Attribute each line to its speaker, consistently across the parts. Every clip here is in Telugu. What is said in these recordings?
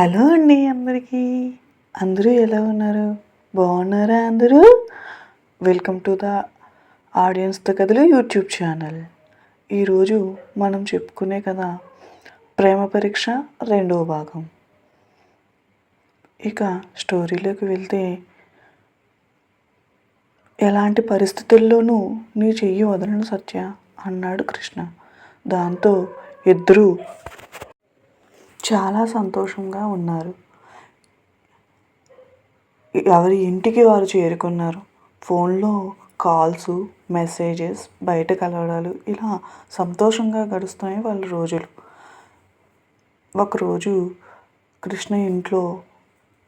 Speaker 1: హలో అండి అందరికీ. అందరూ ఎలా ఉన్నారు? బాగున్నారా అందరూ? వెల్కమ్ టు ద ఆడియన్స్తో కథలు యూట్యూబ్ ఛానల్. ఈరోజు మనం చెప్పుకునే కథ ప్రేమ పరీక్ష రెండవ భాగం. ఇక స్టోరీలోకి వెళ్తే ఎలాంటి పరిస్థితుల్లోనూ నీ చెయ్యి వదలను సత్య అన్నాడు కృష్ణ. దాంతో ఇద్దరూ చాలా సంతోషంగా ఉన్నారు. ఎవరి ఇంటికి వారు చేరుకున్నారు. ఫోన్లో కాల్స్ మెసేజెస్ బయట కలవడాలు ఇలా సంతోషంగా గడుస్తున్నాయి వాళ్ళ రోజులు. ఒకరోజు కృష్ణ ఇంట్లో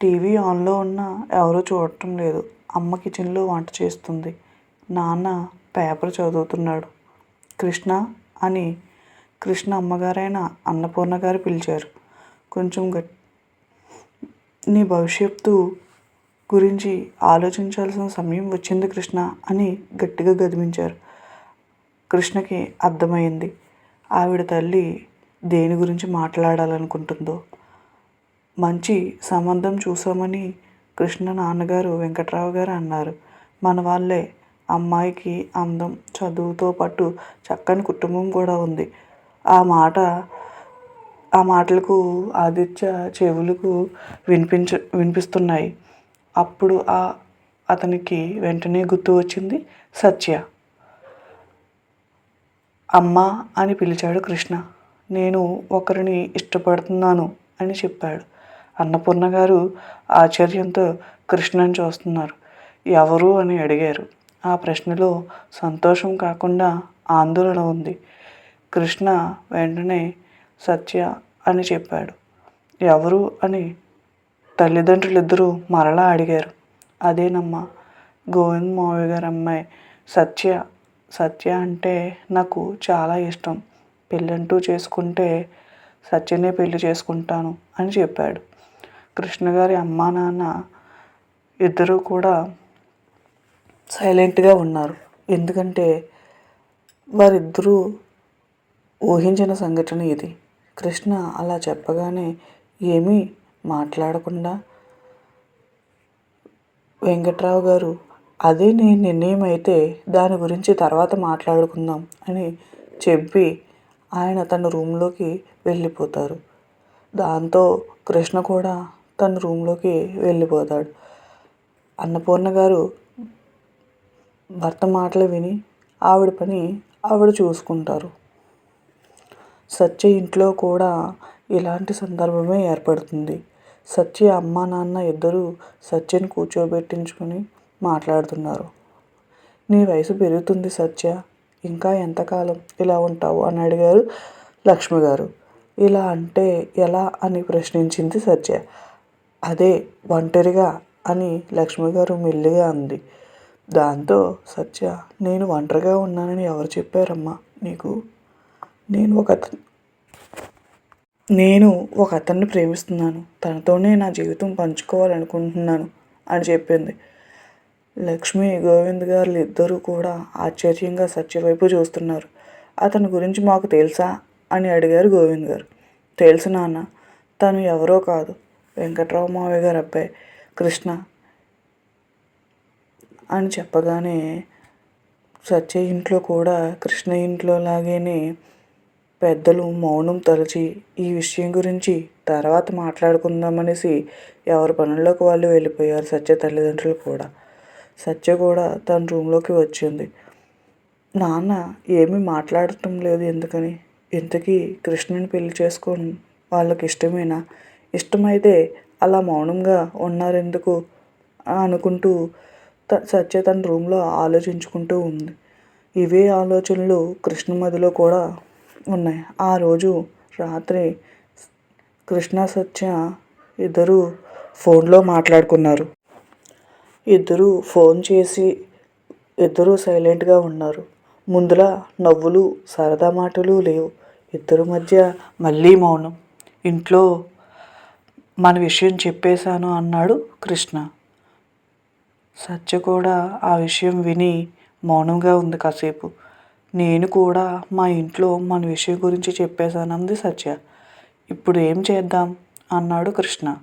Speaker 1: టీవీ ఆన్లో ఉన్నా ఎవరూ చూడటం లేదు. అమ్మ కిచెన్లో వంట చేస్తుంది. నాన్న పేపర్ చదువుతున్నాడు. కృష్ణ అని కృష్ణ అమ్మగారైన అన్నపూర్ణ గారు పిలిచారు. కొంచెం గట్ నీ భవిష్యత్తు గురించి ఆలోచించాల్సిన సమయం వచ్చింది కృష్ణ అని గట్టిగా గదిమించారు. కృష్ణకి అర్థమైంది. ఆవిడ తల్లి దేని గురించి మాట్లాడాలనుకుంటుందో. మంచి సంబంధం చూసామని కృష్ణ నాన్నగారు వెంకట్రావు గారు అన్నారు. మన వాళ్ళే అమ్మాయికి అందం చదువుతో పాటు చక్కని కుటుంబం కూడా ఉంది. ఆ మాట ఆ మాటలకు ఆదిత్య చెవులకు వినిపించ వినిపిస్తున్నాయి. అప్పుడు ఆ అతనికి వెంటనే గుర్తు వచ్చింది సత్య. అమ్మా అని పిలిచాడు కృష్ణ. నేను ఒకరిని ఇష్టపడుతున్నాను అని చెప్పాడు. అన్నపూర్ణ గారు ఆశ్చర్యంతో కృష్ణని చూస్తున్నారు. ఎవరు అని అడిగారు. ఆ ప్రశ్నలో సంతోషం కాకుండా ఆందోళన ఉంది. కృష్ణ వెంటనే సత్య అని చెప్పాడు. ఎవరు అని తల్లిదండ్రులిద్దరూ మరలా అడిగారు. అదేనమ్మా గోవింద్ మావయ్య గారి అమ్మాయి సత్య. సత్య అంటే నాకు చాలా ఇష్టం. పెళ్ళంటూ చేసుకుంటే సత్యనే పెళ్ళి చేసుకుంటాను అని చెప్పాడు. కృష్ణ గారి అమ్మా నాన్న ఇద్దరూ కూడా సైలెంట్గా ఉన్నారు. ఎందుకంటే వారిద్దరూ ఊహించిన సంఘటన ఇది. కృష్ణ అలా చెప్పగానే ఏమీ మాట్లాడకుండా వెంకట్రావు గారు అదే నీ నిర్ణయం అయితే దాని గురించి తర్వాత మాట్లాడుకుందాం అని చెప్పి ఆయన తన రూమ్లోకి వెళ్ళిపోతారు. దాంతో కృష్ణ కూడా తన రూమ్లోకి వెళ్ళిపోతాడు. అన్నపూర్ణ గారు భర్త మాటలు విని ఆవిడ పని ఆవిడ చూసుకుంటారు. సత్య ఇంట్లో కూడా ఇలాంటి సందర్భమే ఏర్పడుతుంది. సత్య అమ్మ నాన్న ఇద్దరూ సత్యని కూర్చోబెట్టించుకొని మాట్లాడుతున్నారు. నీ వయసు పెరుగుతుంది సత్య. ఇంకా ఎంతకాలం ఇలా ఉంటావు? అని అడిగారు లక్ష్మి గారు. ఇలా అంటే ఎలా అని ప్రశ్నించింది సత్య. అదే ఒంటరిగా అని లక్ష్మి గారు మెల్లిగా అంది. దాంతో సత్య నేను ఒంటరిగా ఉన్నానని ఎవరు చెప్పారమ్మా నీకు? నేను ఒక నేను ఒక అతన్ని ప్రేమిస్తున్నాను. తనతోనే నా జీవితం పంచుకోవాలనుకుంటున్నాను అని చెప్పింది. లక్ష్మి గోవింద్ గారు ఇద్దరూ కూడా ఆశ్చర్యంగా సత్య వైపు చూస్తున్నారు. అతని గురించి మాకు తెలుసా? అని అడిగారు గోవింద్ గారు. తెలుసు నాన్న తను ఎవరో కాదు. వెంకట్రావు మావయ్య గారు అబ్బాయి. కృష్ణ అని చెప్పగానే సత్య ఇంట్లో కూడా కృష్ణ ఇంట్లో లాగానే పెద్దలు మౌనం తలచి ఈ విషయం గురించి తర్వాత మాట్లాడుకుందామనేసి ఎవరి పనుల్లోకి వాళ్ళు వెళ్ళిపోయారు సత్య తల్లిదండ్రులు కూడా. సత్య కూడా తన రూమ్లోకి వచ్చింది. నాన్న ఏమీ మాట్లాడటం లేదు ఎందుకని? ఇంతకీ కృష్ణుని పెళ్ళి చేసుకోవడం వాళ్ళకి ఇష్టమేనా? ఇష్టమైతే అలా మౌనంగా ఉన్నారెందుకు? అనుకుంటూ సత్య తన రూమ్లో ఆలోచించుకుంటూ ఉంది. ఇవే ఆలోచనలు కృష్ణ మదిలో కూడా ఉన్నాయి. ఆ రోజు రాత్రి కృష్ణ సత్య ఇద్దరు ఫోన్లో మాట్లాడుకున్నారు. ఇద్దరు ఫోన్ చేసి ఇద్దరు సైలెంట్గా ఉన్నారు. ముందులా నవ్వులు సరదా మాటలు లేవు. ఇద్దరు మధ్య మళ్ళీ మౌనం. ఇంట్లో మన విషయం చెప్పేశాను అన్నాడు కృష్ణ. సత్య కూడా ఆ విషయం విని మౌనంగా ఉంది కాసేపు. నేను కూడా మా ఇంట్లో మన విషయం గురించి చెప్పేశానంది సత్య. ఇప్పుడు ఏం చేద్దాం? అన్నాడు కృష్ణ.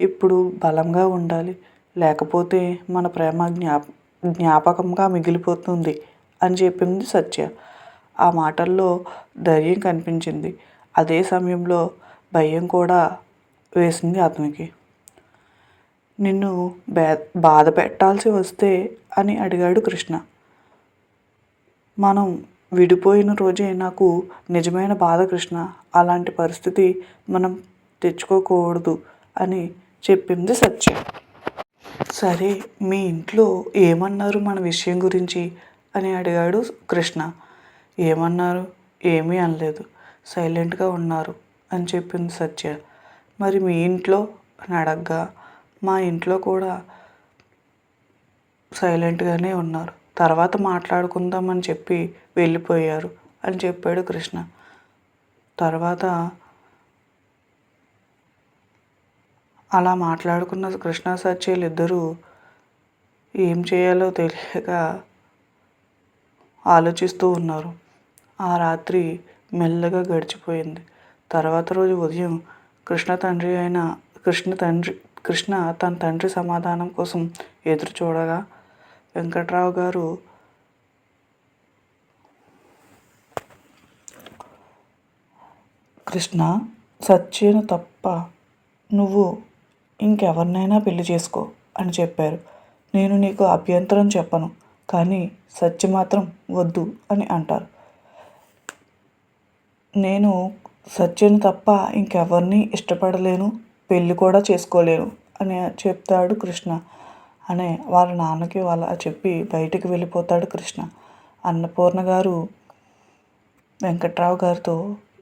Speaker 1: ఇప్పుడు బలంగా ఉండాలి. లేకపోతే మన ప్రేమ జ్ఞాప జ్ఞాపకంగా మిగిలిపోతుంది అని చెప్పింది సత్య. ఆ మాటల్లో ధైర్యం కనిపించింది. అదే సమయంలో భయం కూడా వేసింది అతనికి. నిన్ను బే బాధ పెట్టాల్సి వస్తే అని అడిగాడు కృష్ణ. మనం విడిపోయిన రోజే నాకు నిజమైన బాధ కృష్ణ అలాంటి పరిస్థితి మనం తెచ్చుకోకూడదు అని చెప్పింది సత్య. సరే మీ ఇంట్లో ఏమన్నారు మన విషయం గురించి? అని అడిగాడు కృష్ణ. ఏమన్నారు? ఏమీ అనలేదు. సైలెంట్గా ఉన్నారు అని చెప్పింది సత్య. మరి మీ ఇంట్లో? అని అడగ్గా. మా ఇంట్లో కూడా సైలెంట్గానే ఉన్నారు. తర్వాత మాట్లాడుకుందామని చెప్పి వెళ్ళిపోయారు అని చెప్పాడు కృష్ణ. తర్వాత అలా మాట్లాడుకున్న కృష్ణ సత్యలు ఇద్దరూ ఏం చేయాలో తెలియక ఆలోచిస్తూ ఉన్నారు. ఆ రాత్రి మెల్లగా గడిచిపోయింది. తర్వాత రోజు ఉదయం కృష్ణ తండ్రి అయిన కృష్ణ తండ్రి కృష్ణ తన తండ్రి సమాధానం కోసం ఎదురు చూడగా వెంకట్రావు గారు కృష్ణ సత్యను తప్ప నువ్వు ఇంకెవరినైనా పెళ్ళి చేసుకో అని చెప్పారు. నేను నీకు అభ్యంతరం చెప్పను కానీ సత్య మాత్రం వద్దు అని అంటారు. నేను సత్యను తప్ప ఇంకెవరిని ఇష్టపడలేను పెళ్ళి కూడా చేసుకోలేను అని చెప్తాడు కృష్ణ. అనే వాళ్ళ నాన్నకి వాళ్ళ చెప్పి బయటికి వెళ్ళిపోతాడు కృష్ణ. అన్నపూర్ణ గారు వెంకట్రావు గారితో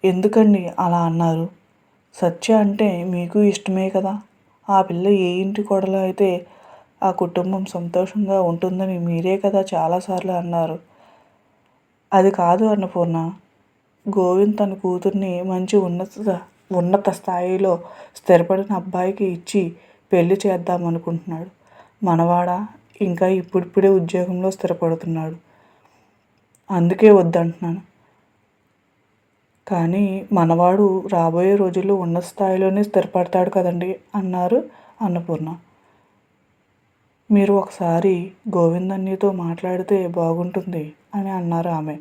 Speaker 1: ఎందుకండి అలా అన్నారు? సత్య అంటే మీకు ఇష్టమే కదా? ఆ పిల్ల ఏ ఇంటి కోడలో అయితే ఆ కుటుంబం సంతోషంగా ఉంటుందని మీరే కదా చాలాసార్లు అన్నారు? అది కాదు అన్నపూర్ణ. గోవింద్ తన కూతుర్ని మంచి ఉన్నత ఉన్నత స్థాయిలో స్థిరపడిన అబ్బాయికి ఇచ్చి పెళ్ళి చేద్దామనుకుంటున్నాడు. మనవాడ? ఇంకా ఇప్పుడిప్పుడే ఉద్యోగంలో స్థిరపడుతున్నాడు. అందుకే వద్దంటున్నాను. కానీ మనవాడు రాబోయే రోజుల్లో ఉన్న స్థాయిలోనే స్థిరపడతాడు కదండి అన్నారు అన్నపూర్ణ. మీరు ఒకసారి గోవిందన్యతో మాట్లాడితే బాగుంటుంది అని అన్నారు ఆమె.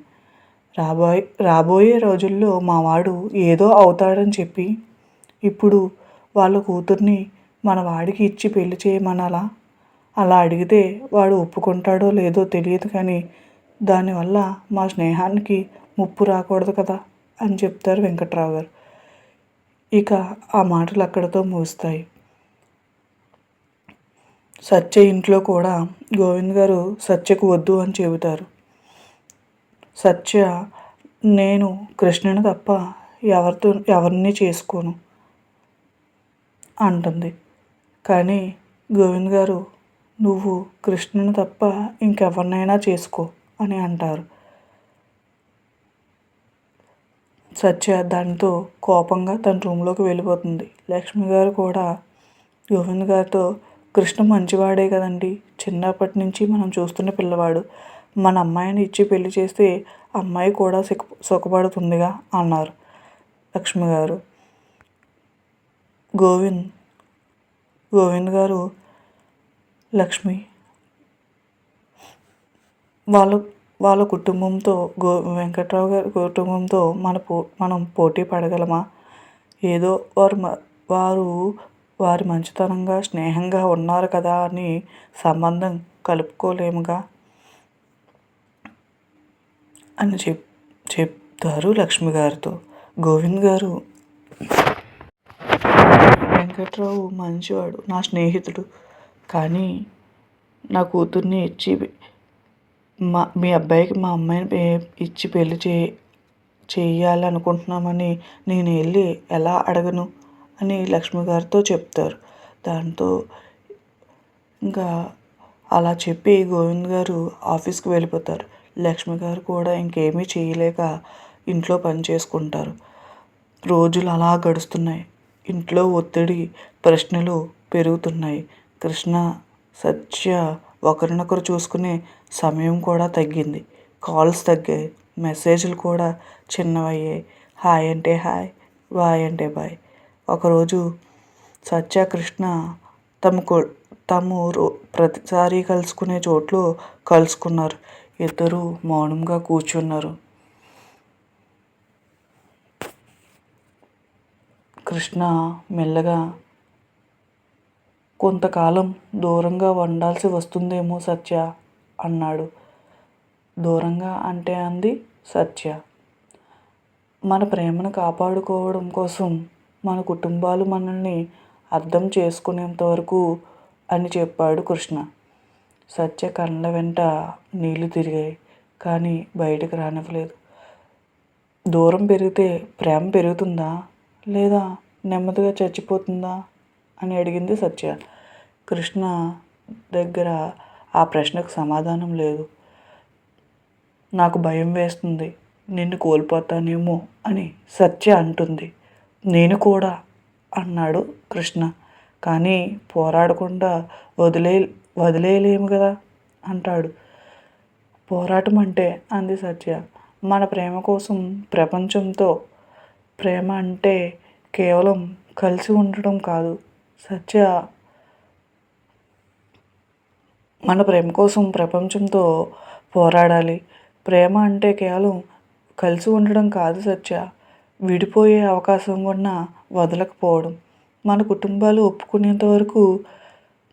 Speaker 1: రాబోయే రాబోయే రోజుల్లో మా వాడు ఏదో అవుతాడని చెప్పి ఇప్పుడు వాళ్ళ కూతుర్ని మన వాడికి ఇచ్చి పెళ్ళి చేయమనాలా? అలా అడిగితే వాడు ఒప్పుకుంటాడో లేదో తెలియదు కానీ దానివల్ల మా స్నేహానికి ముప్పు రాకూడదు కదా అని చెప్తారు వెంకట్రావు గారు ఇక ఆ మాటలు అక్కడితో ముగుస్తాయి. సత్య ఇంట్లో కూడా గోవింద్ గారు సత్యకు వద్దు అని చెబుతారు. సత్య నేను కృష్ణుని తప్ప ఎవరితో ఎవరిని చేసుకోను అంటుంది. కానీ గోవింద్ గారు నువ్వు కృష్ణుని తప్ప ఇంకెవరినైనా చేసుకో అని అంటారు. సత్య దానితో కోపంగా తన రూమ్లోకి వెళ్ళిపోతుంది. లక్ష్మి గారు కూడా గోవింద్ గారితో కృష్ణ మంచివాడే కదండి. చిన్నప్పటి నుంచి మనం చూస్తున్న పిల్లవాడు. మన అమ్మాయిని ఇచ్చి పెళ్ళి చేస్తే అమ్మాయి కూడా సుఖ సుఖపడుతుందిగా అన్నారు లక్ష్మి గారు. గోవింద్ గోవింద్ గారు లక్ష్మి. వాళ్ళు వాళ్ళ కుటుంబంతో గో వెంకట్రావు గారి కుటుంబంతో మన పో మనం పోటీ పడగలమా? ఏదో వారు వారు వారి మంచితనంగా స్నేహంగా ఉన్నారు కదా అని సంబంధం కలుపుకోలేముగా? అని చెప్ చెప్తారు లక్ష్మి గారితో. గోవింద్ గారు వెంకట్రావు మంచివాడు నా స్నేహితుడు. కానీ నా కూతుర్ని ఇచ్చి మా మీ అబ్బాయికి మా అమ్మాయిని ఇచ్చి పెళ్ళి చే చేయాలనుకుంటున్నామని నేను వెళ్ళి ఎలా అడగను అని లక్ష్మి గారితో చెప్తారు. దాంతో ఇంకా అలా చెప్పి గోవింద్ గారు ఆఫీస్కి వెళ్ళిపోతారు. లక్ష్మి గారు కూడా ఇంకేమీ చేయలేక ఇంట్లో పని చేసుకుంటారు. రోజులు అలా గడుస్తున్నాయి. ఇంట్లో ఒత్తిడి ప్రశ్నలు పెరుగుతున్నాయి. కృష్ణ సత్య ఒకరినొకరు చూసుకునే సమయం కూడా తగ్గింది. కాల్స్ తగ్గాయి. మెసేజ్లు కూడా చిన్నవయ్యాయి. హాయ్ అంటే హాయ్ బాయ్ అంటే బాయ్. ఒకరోజు సత్య కృష్ణ తమకు తాము రో ప్రతిసారి కలుసుకునే చోట్లు కలుసుకున్నారు. ఇద్దరు మౌనంగా కూర్చున్నారు. కృష్ణ మెల్లగా కొంతకాలం దూరంగా ఉండాల్సి వస్తుందేమో సత్య అన్నాడు. దూరంగా అంటే అంది సత్య. మన ప్రేమను కాపాడుకోవడం కోసం మన కుటుంబాలు మనల్ని అర్థం చేసుకునేంత వరకు అని చెప్పాడు కృష్ణ. సత్య కళ్ళ వెంట నీళ్ళు తిరిగాయి కానీ బయటకు రానివ్వలేదు. దూరం పెరిగితే ప్రేమ పెరుగుతుందా లేదా నెమ్మదిగా చచ్చిపోతుందా? అని అడిగింది సత్య. కృష్ణ దగ్గర ఆ ప్రశ్నకు సమాధానం లేదు. నాకు భయం వేస్తుంది. నిన్ను కోల్పోతానేమో అని సత్య అంటుంది. నేను కూడా అన్నాడు కృష్ణ. కానీ పోరాడకుండా వదిలే వదిలేయలేము కదా అంటాడు. పోరాటం అంటే అంది సత్య. మన ప్రేమ కోసం ప్రపంచంతో ప్రేమ అంటే కేవలం కలిసి ఉండడం కాదు. సత్య మన ప్రేమ కోసం ప్రపంచంతో పోరాడాలి. ప్రేమ అంటే కేవలం కలిసి ఉండడం కాదు సత్య. విడిపోయే అవకాశం ఉన్న వదలకపోవడం. మన కుటుంబాలు ఒప్పుకునేంత వరకు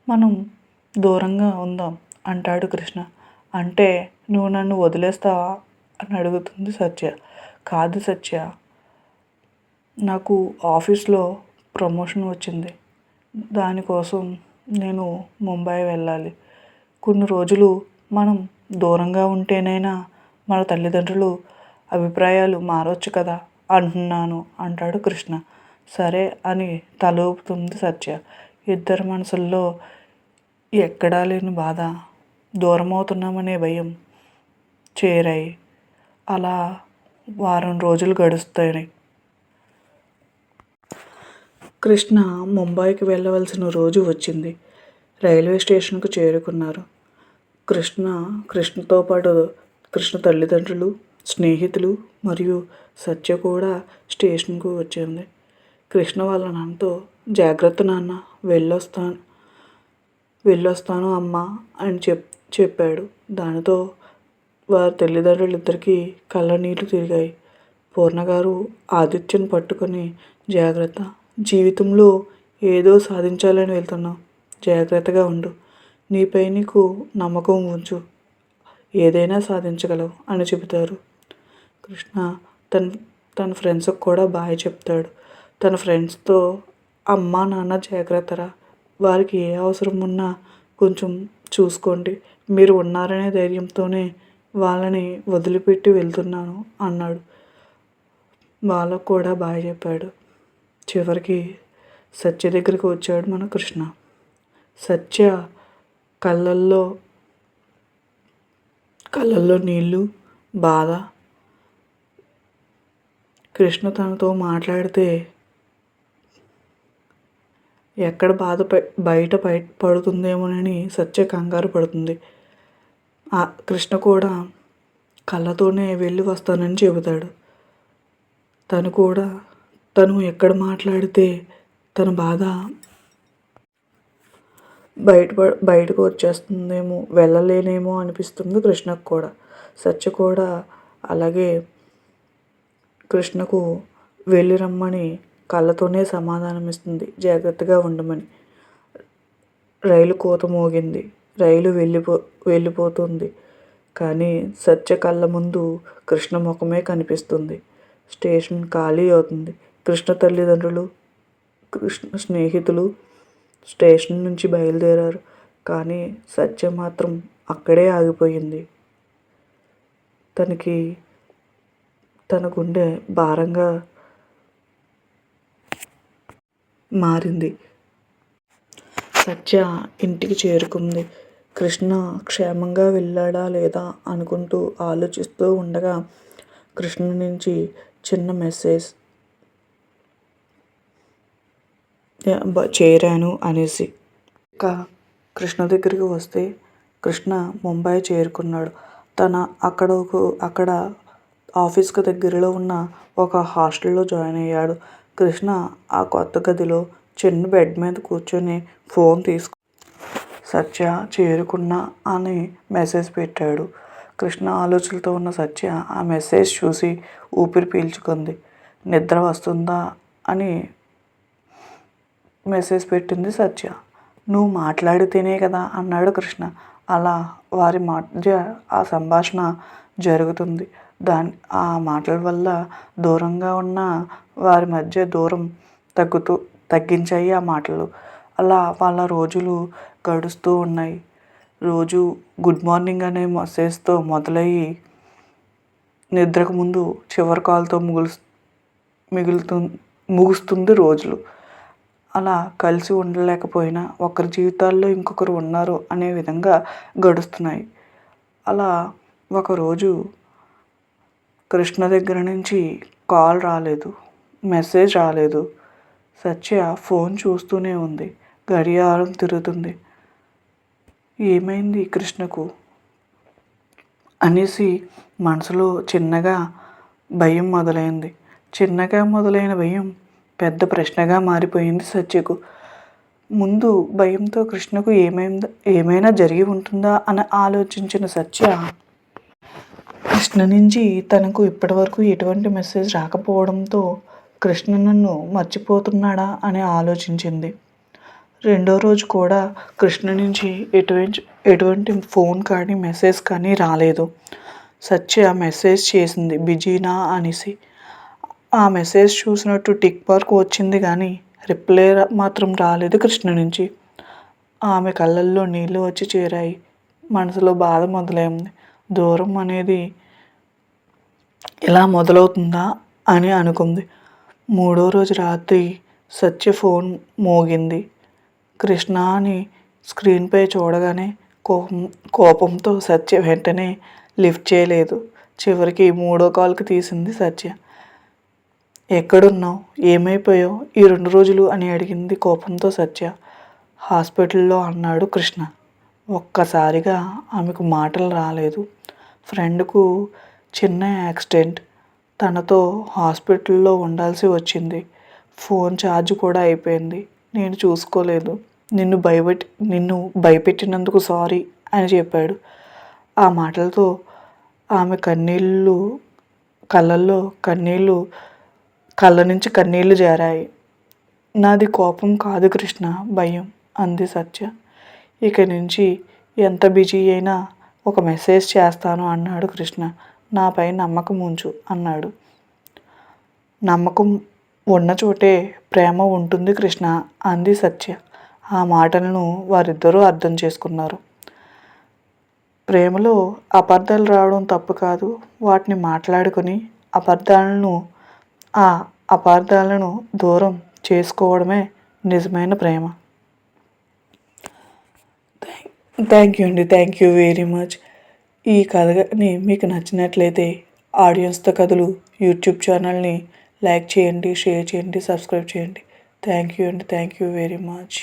Speaker 1: మనం దూరంగా ఉందాం అంటాడు కృష్ణ. అంటే నువ్వు నన్ను వదిలేస్తావా అని అడుగుతుంది సత్య. కాదు సత్య. నాకు ఆఫీస్లో ప్రమోషన్ వచ్చింది. దానికోసం నేను ముంబై వెళ్ళాలి. కొన్ని రోజులు మనం దూరంగా ఉంటేనైనా మన తల్లిదండ్రులు అభిప్రాయాలు మారవచ్చు కదా అంటున్నాను అంటాడు కృష్ణ. సరే అని తల ఊపుతుంది సత్య. ఇద్దరి మనసుల్లో ఎక్కడా లేని బాధ దూరమవుతున్నామనే భయం చేరాయి. అలా వారం రోజులు గడుస్తాయి. కృష్ణ ముంబైకి వెళ్ళవలసిన రోజు వచ్చింది. రైల్వే స్టేషన్కు చేరుకున్నారు. కృష్ణ కృష్ణతో పాటు కృష్ణ తల్లిదండ్రులు స్నేహితులు మరియు సత్య కూడా స్టేషన్కు వచ్చింది. కృష్ణ వాళ్ళ నాన్నతో జాగ్రత్త నాన్న వెళ్ళొస్తాను వెళ్ళొస్తాను అమ్మ అని చెప్ చెప్పాడు. దానితో వారి తల్లిదండ్రులు ఇద్దరికీ కళ్ళ నీళ్ళు తిరిగాయి. పూర్ణగారు ఆదిత్యను పట్టుకొని జాగ్రత్త జీవితంలో ఏదో సాధించాలని వెళ్తున్నావు జాగ్రత్తగా ఉండు. నీపై నీకు నమ్మకం ఉంచు. ఏదైనా సాధించగలవు అని చెబుతారు. కృష్ణ తన తన ఫ్రెండ్స్కి కూడా బాగా చెప్తాడు. తన ఫ్రెండ్స్తో అమ్మ నాన్న జాగ్రత్తరా. వారికి ఏ అవసరం ఉన్నా కొంచెం చూసుకోండి. మీరు ఉన్నారనే ధైర్యంతోనే వాళ్ళని వదిలిపెట్టి వెళ్తున్నాను అన్నాడు. వాళ్ళకు కూడా బాగా చెప్పాడు. చివరికి సత్య దగ్గరికి వచ్చాడు మన కృష్ణ. సత్య కళ్ళల్లో కళ్ళల్లో నీళ్ళు బాధ. కృష్ణ తనతో మాట్లాడితే ఎక్కడ బాధ బయట బయట పడుతుందేమోనని సత్య కంగారు పడుతుంది. కృష్ణ కూడా కళ్ళతోనే వెళ్ళి వస్తానని చెబుతాడు. తను కూడా తను ఎక్కడ మాట్లాడితే తన బాధ బయట బయటకు వచ్చేస్తుందేమో వెళ్ళలేనేమో అనిపిస్తుంది కృష్ణకు కూడా. సత్య కూడా అలాగే కృష్ణకు వెళ్ళి రమ్మని కళ్ళతోనే సమాధానం ఇస్తుంది. జాగ్రత్తగా ఉండమని. రైలు కోత మోగింది. రైలు వెళ్ళిపో వెళ్ళిపోతుంది. కానీ సత్య కళ్ళ ముందు కృష్ణ ముఖమే కనిపిస్తుంది. స్టేషన్ ఖాళీ అవుతుంది. కృష్ణ తల్లిదండ్రులు కృష్ణ స్నేహితులు స్టేషన్ నుంచి బయలుదేరారు. కానీ సత్య మాత్రం అక్కడే ఆగిపోయింది. తనకి తన గుండె భారంగా మారింది. సత్య ఇంటికి చేరుకుంది. కృష్ణ క్షేమంగా వెళ్ళాడా లేదా అనుకుంటూ ఆలోచిస్తూ ఉండగా కృష్ణ నుంచి చిన్న మెసేజ్ చేరాను అనేసి. ఇక కృష్ణ దగ్గరికి వస్తే కృష్ణ ముంబై చేరుకున్నాడు. తన అక్కడ ఒక అక్కడ ఆఫీస్కి దగ్గరలో ఉన్న ఒక హాస్టల్లో జాయిన్ అయ్యాడు. కృష్ణ ఆ కొత్త గదిలో చిన్న బెడ్ మీద కూర్చొని ఫోన్ తీసుకు సత్య చేరుకున్నా అని మెసేజ్ పెట్టాడు. కృష్ణ ఆలోచనలతో ఉన్న సత్య ఆ మెసేజ్ చూసి ఊపిరి పీల్చుకుంది. నిద్ర వస్తుందా అని మెసేజ్ పెట్టింది సత్య. నువ్వు మాట్లాడితేనే కదా అన్నాడు కృష్ణ. అలా వారి మధ్య ఆ సంభాషణ జరుగుతుంది. దాని ఆ మాటల వల్ల దూరంగా ఉన్న వారి మధ్య దూరం తగ్గుతూ తగ్గించాయి ఆ మాటలు. అలా వాళ్ళ రోజులు గడుస్తూ ఉన్నాయి. రోజు గుడ్ మార్నింగ్ అనే మెసేజ్తో మొదలయ్యి నిద్రకు ముందు చివరి కాల్తో ముగులు మిగులుతు ముగుస్తుంది రోజులు. అలా కలిసి ఉండలేకపోయినా ఒకరి జీవితాల్లో ఇంకొకరు ఉన్నారు అనే విధంగా గడుస్తున్నాయి. అలా ఒకరోజు కృష్ణ దగ్గర నుంచి కాల్ రాలేదు మెసేజ్ రాలేదు. సత్య ఫోన్ చూస్తూనే ఉంది గడియారం తిరుగుతుంది. ఏమైంది కృష్ణకు? అనేసి మనసులో చిన్నగా భయం మొదలైంది. చిన్నగా మొదలైన భయం పెద్ద ప్రశ్నగా మారిపోయింది సత్యకు. ముందు భయంతో కృష్ణకు ఏమైందో ఏమైనా జరిగి ఉంటుందా అని ఆలోచించిన సత్య కృష్ణ నుంచి తనకు ఇప్పటివరకు ఎటువంటి మెసేజ్ రాకపోవడంతో కృష్ణ నన్ను మర్చిపోతున్నాడా అని ఆలోచించింది. రెండో రోజు కూడా కృష్ణ నుంచి ఎటువంటి ఎటువంటి ఫోన్ కానీ మెసేజ్ కానీ రాలేదు. సత్య మెసేజ్ చేసింది బిజీనా? అనేసి ఆ మెసేజ్ చూసినట్టు టిక్ మార్క్ వచ్చింది కానీ రిప్లై మాత్రం రాలేదు కృష్ణ నుంచి. ఆమె కళ్ళల్లో నీళ్ళు వచ్చి చేరాయి. మనసులో బాధ మొదలైంది. దూరం అనేది ఇలా మొదలవుతుందా అని అనుకుంది. మూడో రోజు రాత్రి సత్య ఫోన్ మోగింది. కృష్ణ అని స్క్రీన్పై చూడగానే కోపం కోపంతో సత్య వెంటనే లిఫ్ట్ చేయలేదు. చివరికి మూడో కాల్కి తీసింది సత్య. ఎక్కడున్నావు? ఏమైపోయావు? ఈ రెండు రోజులు అని అడిగింది కోపంతో సత్య. హాస్పిటల్లో అన్నాడు కృష్ణ. ఒక్కసారిగా ఆమెకు మాటలు రాలేదు. ఫ్రెండ్కు చిన్న యాక్సిడెంట్. తనతో హాస్పిటల్లో ఉండాల్సి వచ్చింది. ఫోన్ ఛార్జ్ కూడా అయిపోయింది. నేను చూసుకోలేదు. నిన్ను భయపెట్టి నిన్ను భయపెట్టినందుకు సారీ అని చెప్పాడు. ఆ మాటలతో ఆమె కన్నీళ్ళు కళ్ళల్లో కన్నీళ్ళు కళ్ళ నుంచి కన్నీళ్ళు జారాయి. నాది కోపం కాదు కృష్ణ భయం అంది సత్య. ఇక నుంచి ఎంత బిజీ అయినా ఒక మెసేజ్ చేస్తాను అన్నాడు కృష్ణ. నాపై నమ్మకం ఉంచు అన్నాడు. నమ్మకం ఉన్న చోటే ప్రేమ ఉంటుంది కృష్ణ అంది సత్య. ఆ మాటలను వారిద్దరూ అర్థం చేసుకున్నారు. ప్రేమలో అబద్ధాలు రావడం తప్పు కాదు. వాటిని మాట్లాడుకొని అబద్ధాలను ఆ అపార్థాలను దూరం చేసుకోవడమే నిజమైన ప్రేమ. థ్యాంక్ యూ అండి. Thank you very much. ఈ కథని మీకు నచ్చినట్లయితే ఆడియన్స్తో కథలు యూట్యూబ్ ఛానల్ని లైక్ చేయండి షేర్ చేయండి సబ్స్క్రైబ్ చేయండి. థ్యాంక్ యూ అండి. Thank you very much.